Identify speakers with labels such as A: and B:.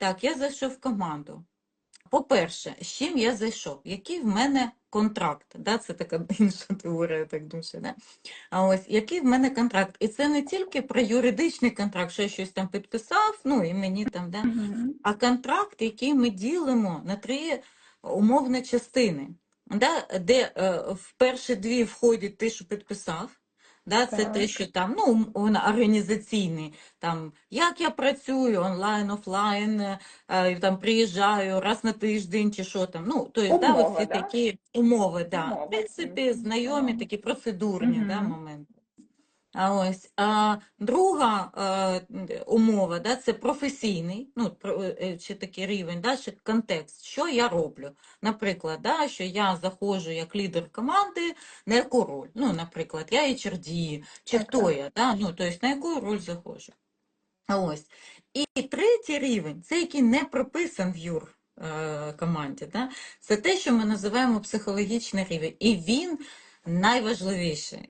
A: Так, я зайшов в команду. По-перше, з чим я зайшов? Який в мене контракт? Да? Це така інша теорія, я так думаю. Да? А ось який в мене контракт? І це не тільки про юридичний контракт, що я щось там підписав, ну і мені там, да? А контракт, який ми ділимо на три умовні частини, да? де е, в перші дві входять те, що підписав. Да, це те, що там, ну, організаційний, там, як я працюю онлайн, офлайн, е, там приїжджаю раз на тиждень чи що там. Ну, тобто, да,
B: Умови,
A: оці
B: да?
A: такі умови, да.
B: Умови.
A: В принципі, знайомі такі процедурні да, моменти. А ось а, друга е, умова, да, це професійний, ну, про- е, чи такий рівень, да, чи контекст, що я роблю. Наприклад, да, що я заходжу як лідер команди, на яку роль? Ну, наприклад, я HRD, чи хто я, да, ну, тобто на яку роль заходжу. А Ось. І третій рівень, це який не прописан в юр е, команді, да? це те, що ми називаємо психологічний рівень. І він найважливіший.